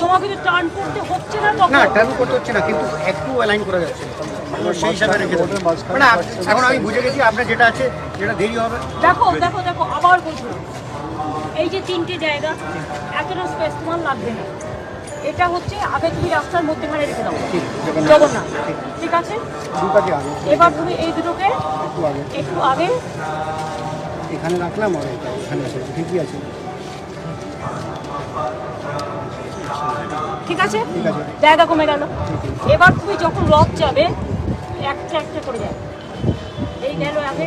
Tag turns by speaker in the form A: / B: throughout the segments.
A: তোমাকে তো টার্ন করতে হচ্ছে না তখন?
B: না টার্ন করতে হচ্ছে না কিন্তু একটু অ্যালাইন করা যাচ্ছে। সেই হিসাবে রেখে মানে এখন আমি বুঝে গেছি আপনার যেটা আছে যেটা দেরি হবে।
A: দেখো দেখো দেখো আবার এই যে তিনটে জায়গা এতটা স্পেস তোমার লাগবে না। এটা হচ্ছে আগে তুমি রাস্তার মধ্যেখানে রেখে দাও।
B: ঠিক জগন্নাথ।
A: আছে?
B: দুটাকে
A: এবার তুমি এই দুটোকে
B: একটু আগে।
A: একটু আগে
B: এখানে রাখলাম আর এখানে আছে। ঠিকই আছে।
A: ঠিক আছে? জায়গা কমে গেল। এবার তুমি যখন রথ যাবে, একটা একটা করে যাবে। এই গেল আগে,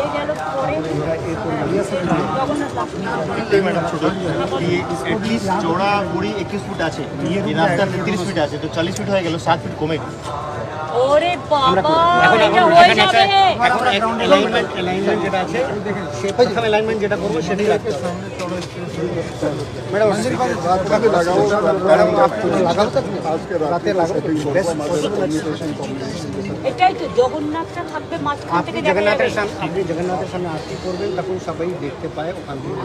A: এই গেল পরে।
C: একুশ ফুট আছে। রাস্তা তেত্রিশ ফিট আছে, তো চল্লিশ ফিট হয়ে গেল সাত ফিট কমে গেল।
A: ওরে বাবা এটা হয়ে যাবে।
B: এখন অ্যালাইনমেন্ট অ্যালাইনমেন্ট যেটা আছে সে প্রথম অ্যালাইনমেন্ট যেটা করব সেটাই রাখতে হবে ম্যাডাম ম্যাডাম লাগাও। তো রাতে লাগাও।
A: এটাই তো জগন্নাথটা থাকবে মাঝখান
B: আপনি
A: থেকে
B: জগন্নাথের সামনে আপনি জগন্নাথের সামনে আরতি করবেন তখন সবাই দেখতে পায় ওখান থেকে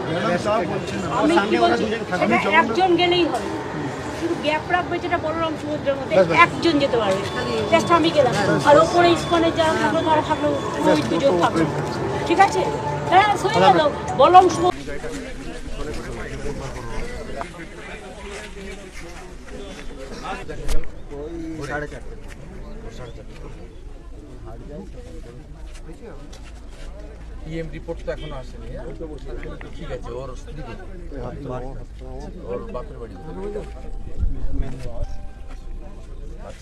A: আমি কি বলছি?
B: দুজন থাকবে
A: সেটা একজন গেলেই হবে। গ্যাপ রাখবে যেটা বললাম সমুদ্রের মধ্যে। একজন যেতে পারবে। জাস্ট আমি গেলাম। আর ওপরে ইস্কনে যারা থাকল তারা থাকল ওই দুজন থাকল। ঠিক আছে? হ্যাঁ গেল। বললাম সমুদ্র
B: সাড়ে চারটে
D: ইএম রিপোর্ট তো এখনও আসেনি হ্যাঁ? ঠিক আছে ওর স্ত্রী ওর বাপের বাড়ি?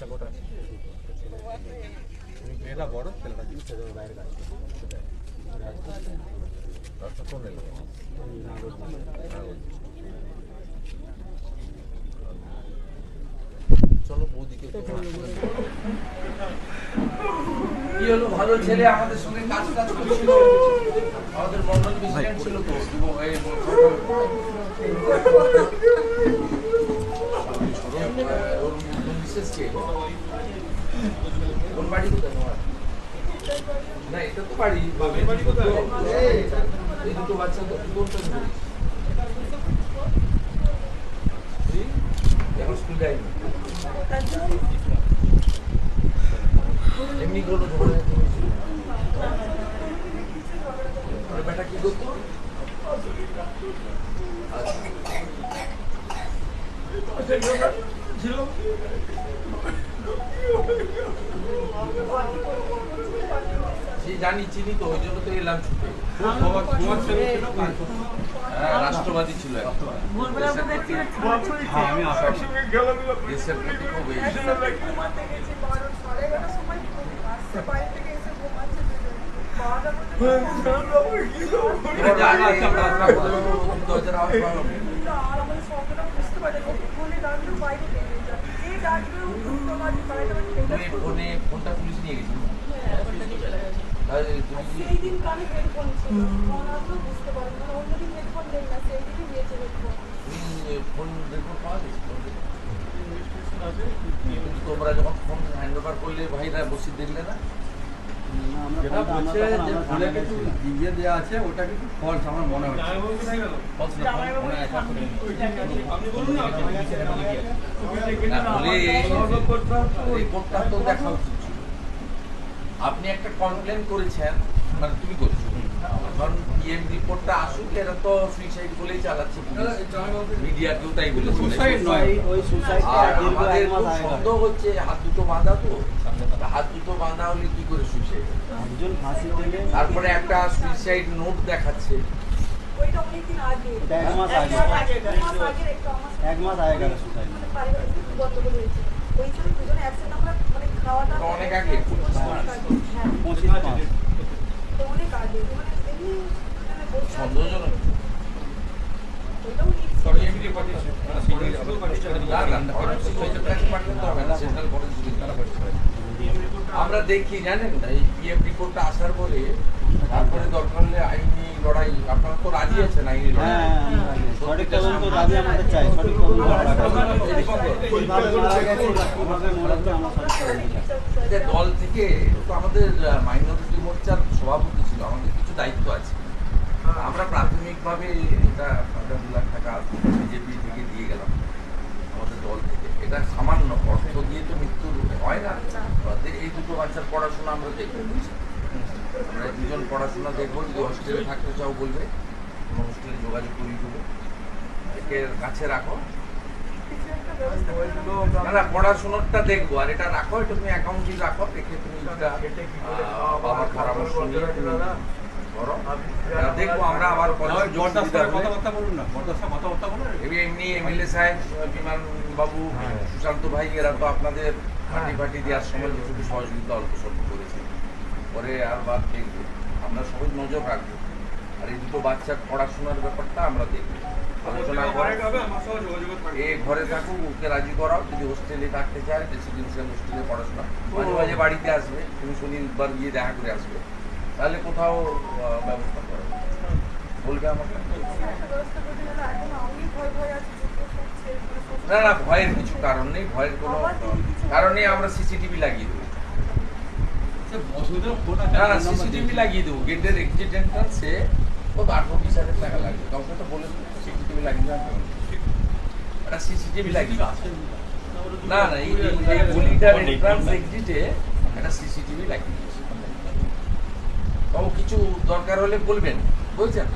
D: বাচ্চা কোটা মেয়েটা বড় ছেলেটা বাচ্চা কোন চলো বৌদিকে কি হলো ভালো ছেলে? আমাদের সঙ্গে কাজ কাজ করছিল আমাদের মন্ডল প্রেসিডেন্ট ছিল তো ওর মিসেস কে কোন বাড়ি কোথায় তোমার? না এটা তো বাড়ি। বাবার বাড়ি কোথায়? এই দুটো বাচ্চা তো কোনটা নিয়ে এখন স্কুল যায়নি। এমনি ধরনের বেটা কি করতো? সে জানি চিনি তো ওই জন্য তো এলাম ছুটে। হ্যাঁ, রাষ্ট্রবাদী ছিল ফোনে ফোনটা পুলিশ নিয়ে গেছিল তোমরা যখন ফোন হ্যান্ড ওভার করলে ভাইরা বসে দেখলে না
E: যেটা বলছে যে ফোনে কিছু দিয়ে দেওয়া আছে ওটা কিন্তু ফলস আমার মনে হচ্ছে
D: False না, মনে হয়, রিপোর্টটা তো দেখা উচিত। আপনি একটা কমপ্লেন করেছেন মানে তুমি করছ। কারণ ইএম রিপোর্টটা আসুক এরা তো সুইসাইড বলেই চালাচ্ছে মিডিয়া কেউ তাই
E: সুসাইড
D: আমাদের সন্দেহ হচ্ছে হাত দুটো বাঁধা তো। হাত দুটো বাঁধা হলে কি করে সুইসাইড
E: একজন ফাঁসি দিলে
D: তারপরে একটা সুইসাইড নোট দেখাচ্ছে।
E: এক মাস আগে
F: এক মাস আগে এক আমার ওই দুজনে অ্যাবসেন্ট মানে খাওয়াটা
D: অনেক আগে।
F: হ্যাঁ তো অনেক আগে মানে এমনি
D: সন্দেহজনক। দেখি জানেন এই পিএফ রিপোর্টটা আসার পরে তারপরে দরকার হলে আইনি লড়াই আপনারা তো রাজি আছেন আইনি লড়াই দল থেকে আমাদের মাইনরিটি মোর্চার সভাপতি ছিল, আমাদের কিছু দায়িত্ব আছে। আমরা প্রাথমিকভাবে এটা পঞ্চাশ লাখ টাকা বিজেপি থেকে দিয়ে গেলাম, আমাদের দল থেকে। এটা সামান্য অর্থ দিয়ে তো মৃত্যু হয় না। এই দুটো বাচ্চার পড়াশোনা আমরা দেখব। আমরা দুজন পড়াশোনা দেখব, যদি হোস্টেলে থাকতে চাও বলবে হোস্টেলে যোগাযোগ করিয়ে দেবো। কাছে রাখো।
F: কিছু একটা ব্যবস্থা
D: না পড়াশোনাটা দেখব আর এটা রাখো এটা তুমি অ্যাকাউন্টে রাখো রেখে তুমি বাবার পরামর্শ নিয়ে তুমি করো। দেখব আমরা আবার পরে সুযোগ সুবিধা হলে-
E: কথাবার্তা বলুন না কথাবার্তা বলুন
D: এমনি- এমনি এমএলএ সাহেব বিমান বাবু সুশান্ত ভাই এরা তো আপনাদের পার্টি দেওয়ার সময় কিছু সহযোগিতা অল্প স্বল্প করেছে। পরে আর বাদ দেখব। আমরা সবাই নজর রাখব। আর এই দুটো বাচ্চার পড়াশোনার ব্যাপারটা আমরা দেখব। আলোচনা করে। এ ঘরে থাকুক ওকে রাজি করাও। যদি হোস্টেলে থাকতে চায় রেসিডেন্সিয়াল হোস্টেলে পড়াশোনা। মাঝে মাঝে বাড়িতে আসবে তুমি শনিবার গিয়ে দেখা করে আসবে। তাহলে কোথাও ব্যবস্থা করো। বলবে আমাকে? না না ভয়ের কিছু কারণ নেই ভয়ের কোনো কারণ নেই আমরা সিসিটিভি লাগিয়ে দেবো। না না সিসিটিভি লাগিয়ে দেবো। গেটের এক্সিট এন্ট্রান্সে ও আঠারো বিশ হাজার টাকা লাগবে। কাউকে তো বলে সিসিটিভি লাগিয়ে দেওয়া একটা সিসিটিভি লাগিয়ে দেবো। না না এই এই- এই গলিটার এন্ট্রান্স এক্সিটে একটা সিসিটিভি লাগিয়ে দিয়েছি। তবু কিছু দরকার হলে বলবেন। বুঝছেন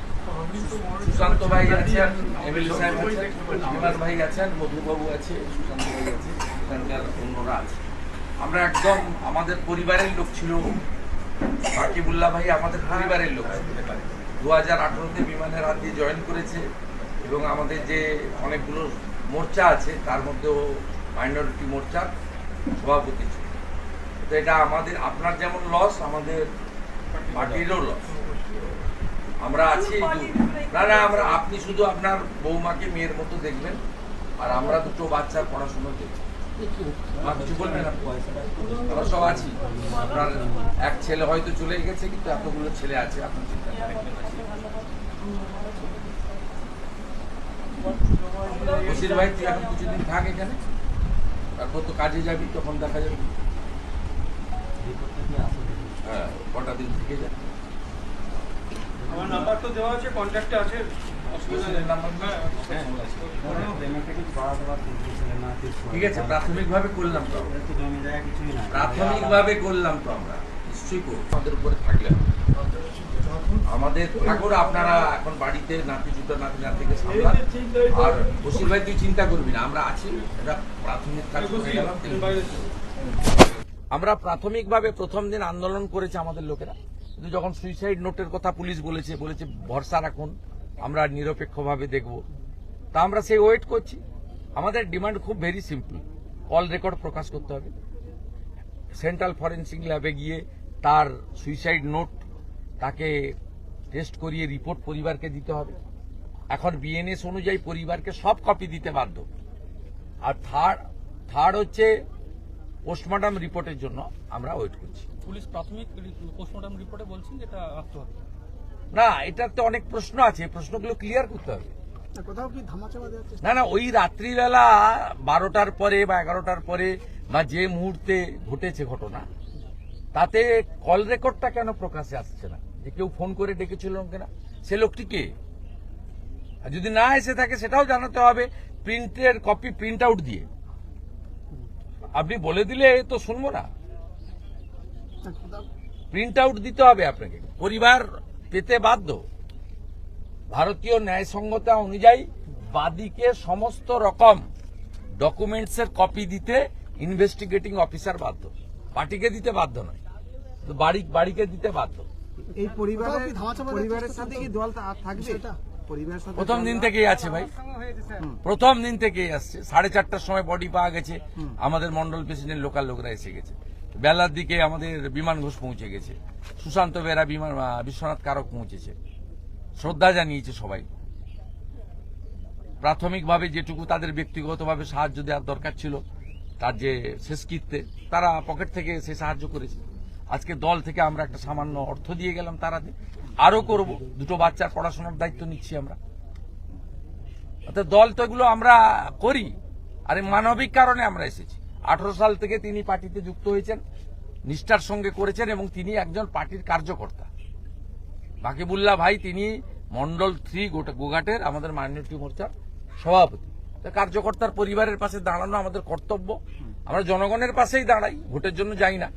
D: সুশান্ত ভাই আছেন এমএলএ সাহেব আছেন বিমান ভাই আছেন মধুবাবু আছে সুশান্ত ভাই আছে এখানকার অন্যরা আছে। আমরা একদম আমাদের পরিবারের লোক ছিল। বাকিবুল্লাহ ভাই আমাদের পরিবারের লোক দু হাজার আঠারোতে বিমানের হাত দিয়ে জয়েন করেছে এবং আমাদের যে অনেকগুলো মোর্চা আছে, তার মধ্যেও মাইনরিটি মোর্চার সভাপতি ছিল। তো এটা আমাদের, আপনার যেমন লস আমাদের পার্টিরও লস আমরা আছি না না, আমরা আপনি শুধু আপনার বৌমাকে, মেয়ের মতো দেখবেন, আর আমরা দুটো বাচ্চার পড়াশোনা দেখছি। এক ছেলে হয়তো চলে গেছে, কিন্তু এতগুলো ছেলে আছে, আপনার চিন্তা। বসির এখন কিছুদিন থাক এখানে। তারপর তো কাজে যাবি, তখন দেখা যাবে। হ্যাঁ কটা দিন থেকে যা
E: আমার নাম্বার তো দেওয়া আছে কন্ট্যাক্টে আছে।
D: আমরা। আমাদের ঠাকুর আপনারা এখন বাড়িতে নাতি জুটো নাতি, নাতিকে সামলান। আর বসির ভাই, তুই চিন্তা করবি না, আমরা আছি এটা প্রাথমিক কাজ আমরা প্রাথমিকভাবে প্রথম দিন আন্দোলন করেছে আমাদের লোকেরা। কিন্তু যখন সুইসাইড নোটের কথা পুলিশ বলেছে বলেছে ভরসা রাখুন। আমরা নিরপেক্ষভাবে দেখব। তা আমরা সেই ওয়েট করছি। আমাদের ডিমান্ড খুব ভেরি সিম্পল কল রেকর্ড প্রকাশ করতে হবে। সেন্ট্রাল ফরেন্সিক ল্যাবে গিয়ে তার সুইসাইড নোট তাকে টেস্ট করিয়ে রিপোর্ট পরিবারকে দিতে হবে। এখন বিএনএস অনুযায়ী পরিবারকে সব কপি দিতে বাধ্য। আর থার্ড থার্ড হচ্ছে পোস্টমর্টম রিপোর্টের জন্য আমরা ওয়েট করছি।
G: পুলিশ প্রাথমিক পোস্টমর্টম রিপোর্টে বলছেন যেটা আত্মহত্যা।
D: না এটার তো অনেক প্রশ্ন আছে প্রশ্নগুলো ক্লিয়ার করতে হবে। না না ওই রাত্রিবেলা বারোটার পরে বা এগারোটার পরে বা যে মুহূর্তে ঘটেছে ঘটনা তাতে কল রেকর্ডটা কেন প্রকাশে আসছে না? যে কেউ ফোন করে ডেকেছিল কিনা? সে লোকটি কে? আর যদি না এসে থাকে সেটাও জানাতে হবে প্রিন্টের কপি প্রিন্ট আউট দিয়ে। আপনি বলে দিলে তো শুনব না। প্রিন্ট আউট দিতে হবে আপনাকে। পরিবার পেতে বাধ্য। ভারতীয় ন্যায়সঙ্গতা অনুযায়ী বাদীকে সমস্ত রকম ডকুমেন্টসের কপি দিতে ইনভেস্টিগেটিং অফিসার বাধ্য। পার্টিকে দিতে বাধ্য নয় তো বাড়ি বাড়িকে দিতে বাধ্য।
B: এই পরিবারের পরিবারের সাথে কি দল থাকবে?
D: প্রথম দিন থেকেই আছে ভাই। প্রথম দিন থেকেই আসছে। সাড়ে চারটার সময় বডি পাওয়া গেছে। আমাদের মন্ডল প্রেসিডেন্ট লোকাল লোকরা এসে গেছে। বেলার দিকে আমাদের বিমান ঘোষ পৌঁছে গেছে। সুশান্ত বেরা বিমান বিশ্বনাথ কারক পৌঁছেছে। শ্রদ্ধা জানিয়েছে সবাই। প্রাথমিকভাবে যেটুকু তাদের ব্যক্তিগতভাবে সাহায্য দেওয়ার দরকার ছিল, তার যে শেষকৃত্যে, তারা পকেট থেকে সে সাহায্য করেছে। আজকে দল থেকে আমরা একটা সামান্য অর্থ দিয়ে গেলাম তারা আরও করব, দুটো বাচ্চার পড়াশোনার দায়িত্ব নিচ্ছি আমরা। অর্থাৎ দল তো এগুলো আমরা করি, আর মানবিক কারণে আমরা এসেছি। আঠারো সাল থেকে তিনি পার্টিতে যুক্ত হয়েছেন, নিষ্ঠার সঙ্গে করেছেন এবং তিনি একজন পার্টির কার্যকর্তা। বাকিবুল্লাহ ভাই, তিনি মন্ডল থ্রি গোঘাটের আমাদের মাইনরিটি মোর্চার সভাপতি। কার্যকর্তার পরিবারের পাশে দাঁড়ানো আমাদের কর্তব্য। আমরা জনগণের পাশেই দাঁড়াই, ভোটের জন্য যাই না।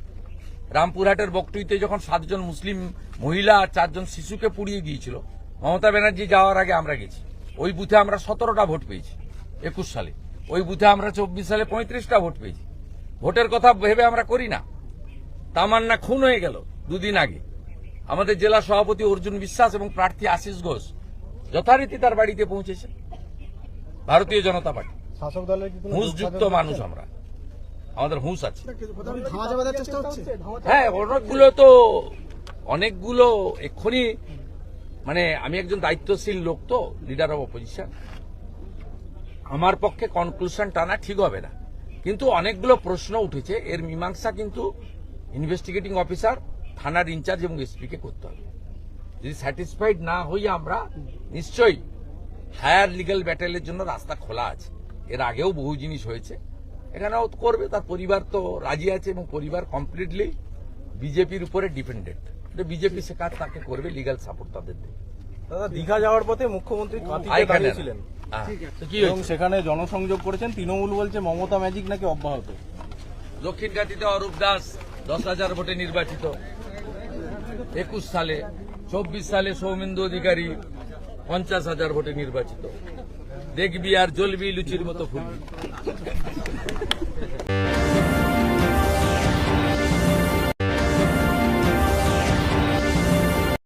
D: রামপুরহাটের বকটুইতে যখন সাতজন মুসলিম মহিলা আর চারজন শিশুকে পুড়িয়ে দিয়েছিল মমতা ব্যানার্জি যাওয়ার আগে আমরা গেছি। ওই বুথে আমরা সতেরোটা ভোট পেয়েছি, একুশ সালে। ওই বুথে আমরা চব্বিশ সালে পঁয়ত্রিশটা ভোট পেয়েছি। ভোটের কথা ভেবে আমরা করি না। তামান্না খুন হয়ে গেল দুদিন আগে। আমাদের জেলা সভাপতি অর্জুন বিশ্বাস এবং প্রার্থী আশিস ঘোষ যথারীতি তার বাড়িতে পৌঁছেছে। ভারতীয় জনতা পার্টি।
B: শাসক দলের
D: হুঁশযুক্ত মানুষ আমরা। আমাদের হুঁশ আছে। হ্যাঁ অনেকগুলো তো অনেকগুলো এক্ষুনি মানে আমি একজন দায়িত্বশীল লোক তো লিডার অব অপোজিশন আমার পক্ষে কনক্লুশন টানা ঠিক হবে না। কিন্তু অনেকগুলো প্রশ্ন উঠেছে এর মীমাংসা কিন্তু ইনভেস্টিগেটিং অফিসার থানার ইনচার্জ এবং এসপিকে করতে হবে। যদি স্যাটিসফাইড না হই আমরা নিশ্চয়ই হায়ার লিগ্যাল ব্যাটেলের জন্য রাস্তা খোলা আছে। এর আগেও বহু জিনিস হয়েছে। এখানেও করবে তার পরিবার তো রাজি আছে এবং পরিবার কমপ্লিটলি বিজেপির উপরে ডিপেন্ডেন্ট বিজেপি সে কাজ তাকে করবে লিগ্যাল সাপোর্ট তাদের দেবে।
H: দাদা দীঘা যাওয়ার পথে মুখ্যমন্ত্রী কাঁথিতে দাঁড়িয়েছিলেন এবং সেখানে জনসংযোগ করেছেন তৃণমূল বলছে মমতা ম্যাজিক নাকি অব্যাহত?
D: দক্ষিণ কাটিতে অরূপ দাস দশ হাজার ভোটে নির্বাচিত। একুশ সালে চব্বিশ সালে সৌমেন্দু অধিকারী পঞ্চাশ হাজার ভোটে নির্বাচিত। দেখবি আর জ্বলবি লুচির মতো ফুলবি